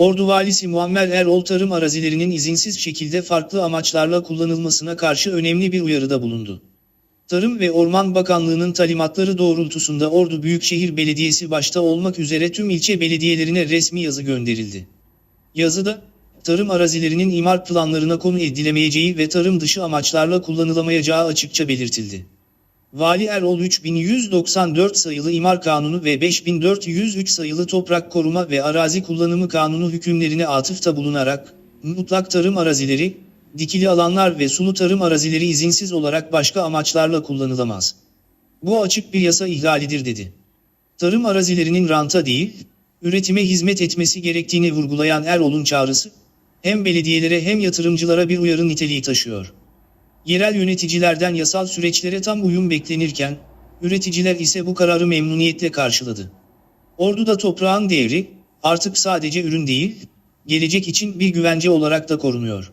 Ordu Valisi Muammer Erol tarım arazilerinin izinsiz şekilde farklı amaçlarla kullanılmasına karşı önemli bir uyarıda bulundu. Tarım ve Orman Bakanlığı'nın talimatları doğrultusunda Ordu Büyükşehir Belediyesi başta olmak üzere tüm ilçe belediyelerine resmi yazı gönderildi. Yazıda, tarım arazilerinin imar planlarına konu edilemeyeceği ve tarım dışı amaçlarla kullanılamayacağı açıkça belirtildi. Vali Erol 3194 sayılı İmar Kanunu ve 5403 sayılı Toprak Koruma ve Arazi Kullanımı Kanunu hükümlerine atıfta bulunarak, mutlak tarım arazileri, dikili alanlar ve sulu tarım arazileri izinsiz olarak başka amaçlarla kullanılamaz. Bu açık bir yasa ihlalidir dedi. Tarım arazilerinin ranta değil, üretime hizmet etmesi gerektiğini vurgulayan Erol'un çağrısı, hem belediyelere hem yatırımcılara bir uyarı niteliği taşıyor. Yerel yöneticilerden yasal süreçlere tam uyum beklenirken, üreticiler ise bu kararı memnuniyetle karşıladı. Ordu'da toprağın değeri, artık sadece ürün değil, gelecek için bir güvence olarak da korunuyor.